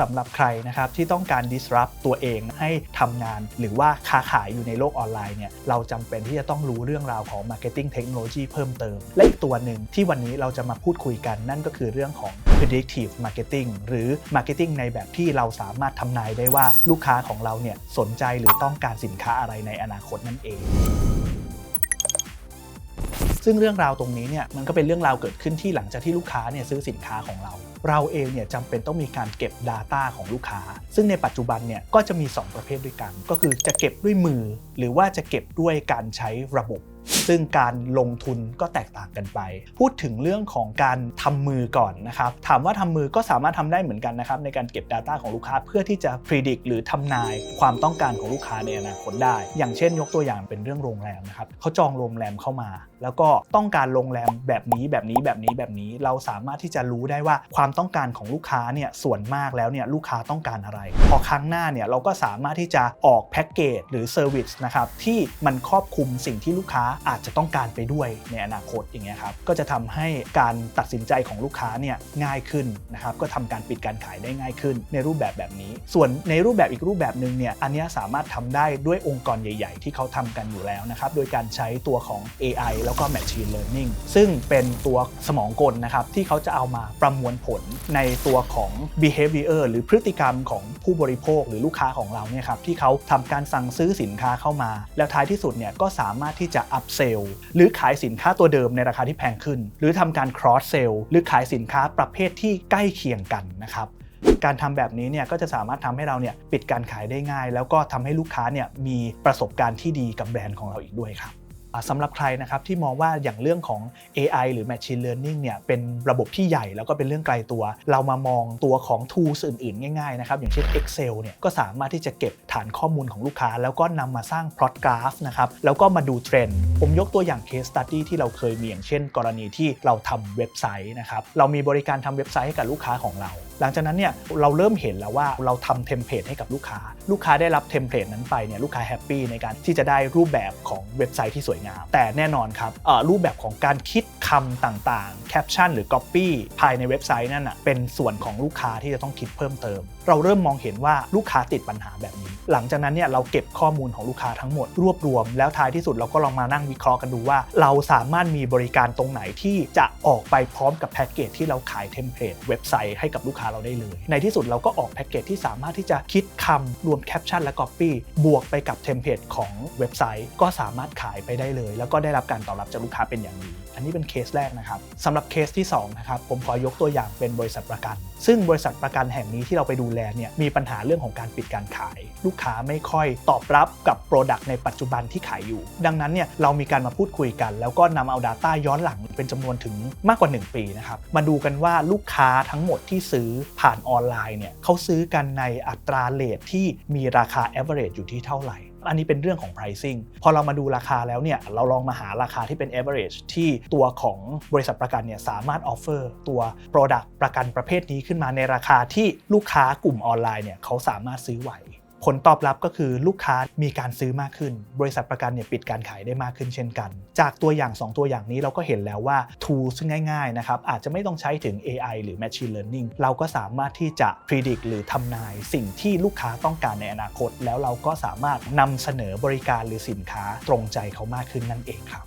สำหรับใครนะครับที่ต้องการ disrupt ตัวเองให้ทำงาน หรือว่าค้าขายอยู่ในโลกออนไลน์เนี่ยเราจำเป็นที่จะต้องรู้เรื่องราวของ marketing technology เพิ่มเติม และอีกตัวหนึ่งที่วันนี้เราจะมาพูดคุยกันนั่นก็คือเรื่องของ predictive marketing หรือ marketing ในแบบที่เราสามารถทำนายได้ว่าลูกค้าของเราเนี่ยสนใจหรือต้องการสินค้าอะไรในอนาคตนั่นเอง ซึ่งเรื่องราวตรงนี้เนี่ยมันก็เป็นเรื่องราวเกิดขึ้นที่หลังจากที่ลูกค้าเนี่ยซื้อสินค้าของเรา เราเองเนี่ยจำเป็นต้องมีการเก็บ Data ของลูกค้า ซึ่งในปัจจุบันเนี่ยก็จะมี 2 ประเภทด้วยกัน ก็คือจะเก็บด้วยมือ หรือว่าจะเก็บด้วยการใช้ระบบ ซึ่งการลงทุนก็แตกต่างกันไป พูดถึงเรื่องของการทำมือก่อนนะครับ ถามว่าทำมือก็สามารถทำได้เหมือนกันนะครับในการเก็บ Data ของลูกค้าเพื่อที่จะ predict หรือทำนายความต้องการของลูกค้าในอนาคตได้ อย่างเช่น ยกตัวอย่างเป็นเรื่องโรงแรมนะครับเขาจองโรงแรมเข้ามา แล้วก็ต้องการโรงแรมแบบนี้แบบนี้แบบนี้แบบนี้ เราสามารถที่จะรู้ได้ว่าความต้องการของลูกค้าเนี่ยส่วนมากแล้วเนี่ยลูกค้าต้องการอะไร พอครั้งหน้าเนี่ยเราก็สามารถที่จะออกแพ็กเกจหรือเซอร์วิสนะครับที่มันครอบคลุมสิ่งที่ลูกค้าอาจจะต้องการไปด้วยในอนาคตอย่างเงี้ยครับก็จะทำให้การตัดสินใจของลูกค้าเนี่ยง่ายขึ้นนะครับก็ทำการปิดการขายได้ง่ายขึ้นในรูปแบบแบบนี้ ส่วนในรูปแบบอีกรูปแบบหนึ่งเนี่ยอันนี้สามารถทำได้ด้วยองค์กรใหญ่ ๆ ที่เขาทำกันอยู่แล้วนะครับโดยการใช้ตัวของ AI แล้วก็ Machine Learning ซึ่งเป็นตัวสมองกลนะครับที่เขาจะเอามาประมวลผลในตัวของ behavior หรือพฤติกรรมของผู้บริโภคหรือลูกค้าของเราเนี่ยครับที่เขาทำการสั่งซื้อสินค้าเข้ามา แล้วท้ายที่สุดเนี่ยก็สามารถที่จะเซลล์หรือขายสินค้าตัวเดิมในราคาที่แพงขึ้น หรือทำการ cross sell หรือขายสินค้าประเภทที่ใกล้เคียงกันนะครับการทำแบบนี้เนี่ยก็จะสามารถทำให้เราเนี่ยปิดการขายได้ง่าย แล้วก็ทำให้ลูกค้าเนี่ยมีประสบการณ์ที่ดีกับแบรนด์ของเราอีกด้วยครับ สำหรับใครนะครับที่มองว่าอย่างเรื่องของ AI หรือ Machine Learning เนี่ยเป็นระบบที่ใหญ่แล้วก็เป็นเรื่องไกลตัว เรามามองตัวของ tools อื่นๆ ง่ายๆนะครับอย่างเช่น Excel เนี่ยก็สามารถที่จะเก็บฐานข้อมูลของลูกค้า แล้วก็นำมาสร้าง plot graph นะครับแล้วก็มาดูเทรนด์ผมยกตัวอย่าง case study ที่เราเคยมีอย่างเช่น กรณีที่เราทำเว็บไซต์นะครับเรามีบริการทำเว็บไซต์ให้กับลูกค้าของเราหลังจากนั้นเนี่ยเราเริ่มเห็นแล้วว่าเราทำเทมเพลตให้กับลูกค้า ลูกค้าได้รับเทมเพลตนั้นไปเนี่ยลูกค้าแฮปปี้ในการที่จะได้รูปแบบของเว็บไซต์ที่สวยงาม แต่แน่นอนครับรูปแบบของการคิดคำต่างๆ แคปชั่นหรือ Copy ภายในเว็บไซต์นั่นเป็นส่วนของลูกค้าที่จะต้องคิดเพิ่มเติม เราเริ่มมองเห็นว่าลูกค้าติดปัญหาแบบนี้ หลังจากนั้นเนี่ยเราเก็บข้อมูลของลูกค้าทั้งหมดรวบรวม แล้วท้ายที่สุดเราก็ลองมานั่งวิเคราะห์กันดูว่า เราสามารถมีบริการตรงไหนที่จะออกไปพร้อมกับแพ็กเกจที่เราขายเทมเพลตเว็บไซต์ให้กับลูกค้าเราได้เลย ในที่สุดเราก็ออกแพ็กเกจที่สามารถที่จะคิดคำรวมแคปชั่นและ Copy บวกไปกับเทมเพลตของเว็บไซต์ก็สามารถขายไปได้เลย แล้วก็ได้รับการตอบรับจากลูกค้าเป็นอย่างดีอันนี้เป็นเคสแรกนะครับสำหรับเคสที่2นะครับผมขอยกตัวอย่างเป็นบริษัทประกัน ซึ่งบริษัทประกันแห่งนี้ที่เราไปดูแลเนี่ยมีปัญหาเรื่องของการปิดการขายลูกค้าไม่ค่อยตอบรับกับโปรดักต์ในปัจจุบันที่ขายอยู่ ดังนั้นเนี่ยเรามีการมาพูดคุยกัน แล้วก็นำเอา Data ย้อนหลังเป็นจำนวนถึงมากกว่า 1 ปีนะครับมาดูกันว่าลูกค้าทั้งหมดที่ซื้อผ่านออนไลน์เนี่ยเขาซื้อกันในอัตราเลทที่มีราคา average อยู่ที่เท่าไหร่อันนี้เป็นเรื่องของ pricing พอเรามาดูราคาแล้วเนี่ยเราลองมาหาราคาที่เป็น average ที่ตัวของบริษัทประกันเนี่ยสามารถ offer ตัว product ประกันประเภทนี้ขึ้นมาในราคาที่ลูกค้ากลุ่มออนไลน์เนี่ยเขาสามารถซื้อไหว ผลตอบรับก็คือลูกค้ามีการซื้อมากขึ้น บริษัทประกันเนี่ยปิดการขายได้มากขึ้นเช่นกัน จากตัวอย่าง 2 ตัวอย่างนี้เราก็เห็นแล้วว่า tool ซึ่งง่ายๆนะครับอาจจะไม่ต้องใช้ถึง AI หรือ Machine Learning เราก็สามารถที่จะ predict หรือทำนายสิ่งที่ลูกค้าต้องการในอนาคต แล้วเราก็สามารถนำเสนอบริการหรือสินค้าตรงใจเขามากขึ้นนั่นเองครับ